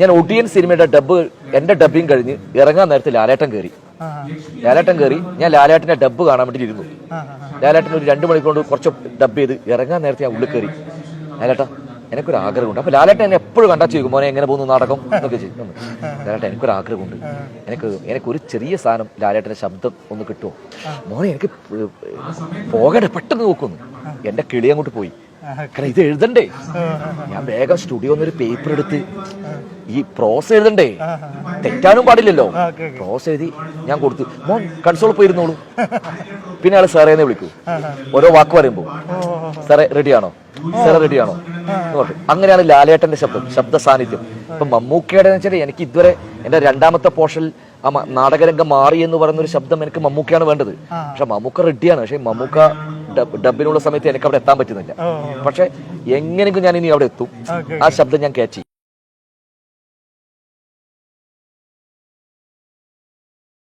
ഞാൻ ഒടിയൻ സിനിമയുടെ ഡബ് എന്റെ ഡബിങ് കഴിഞ്ഞ് ഇറങ്ങാൻ നേരത്തെ ലാലേട്ടൻ കയറി ലാലേട്ടൻ കയറി ഞാൻ ലാലേട്ടന്റെ ഡബ് കാണാൻ വേണ്ടി ഇരുന്നു. ലാലേട്ടൻ ഒരു രണ്ട് മണിക്കൂർ കൊണ്ട് കുറച്ച് ഡബ് ചെയ്ത് ഇറങ്ങാൻ നേരത്തെ ഞാൻ ഉള്ളിൽ കയറി ലാലേട്ട എനിക്കൊരു ആഗ്രഹമുണ്ട്. അപ്പൊ ലാലേട്ടൻ എന്നെ എപ്പോഴും കണ്ടാ ചോദിക്കും മോനെ എങ്ങനെ പോകുന്നു? നാടകം? എന്നൊക്കെ ചെയ്യും ലാലേട്ടൻ എനിക്കൊരു ആഗ്രഹമുണ്ട്. എനിക്ക് എനിക്കൊരു ചെറിയ സാധനം ലാലേട്ടന്റെ ശബ്ദം ഒന്ന് കിട്ടുമോ? മോനെ എനിക്ക് പോകട്ടെ പെട്ടെന്ന് നോക്കുന്നു എന്റെ കിളി അങ്ങോട്ട് പോയി. ഇത് എഴുതണ്ടേ? ഞാൻ വേഗം സ്റ്റുഡിയോ ഒരു പേപ്പർ എടുത്ത് ഈ പ്രോസ് എഴുതണ്ടേ? തെറ്റാനും പാടില്ലല്ലോ. പ്രോസ് എഴുതി ഞാൻ കൊടുത്തു. മോൻ കൺസോൾ പോയിരുന്നോളൂ. പിന്നെ ആൾ സാറേ എന്നെ വിളിക്കൂ. ഓരോ വാക്ക് പറയുമ്പോ സാറേ റെഡിയാണോ സാറേ റെഡിയാണോ എന്ന് അങ്ങനെയാണ് ലാലേട്ടന്റെ ശബ്ദം ശബ്ദ സാന്നിധ്യം. ഇപ്പൊ മമ്മൂക്കയുടെ വെച്ചാൽ എനിക്ക് ഇതുവരെ എന്റെ രണ്ടാമത്തെ മ- നാടകരംഗം മാറി എന്ന് പറയുന്ന ഒരു ശബ്ദം എനിക്ക് മമ്മൂക്കയാണ് വേണ്ടത്. പക്ഷെ മമ്മൂക്ക റെഡിയാണ് പക്ഷെ മമ്മൂക്ക ഡബിനുള്ള സമയത്ത് എനിക്ക് അവിടെ എത്താൻ പറ്റുന്നില്ല. പക്ഷെ എങ്ങനെയെങ്കിലും ഞാൻ ഇനി അവിടെ എത്തും. ആ ശബ്ദം ഞാൻ ക്യാച്ച് ചെയ്യും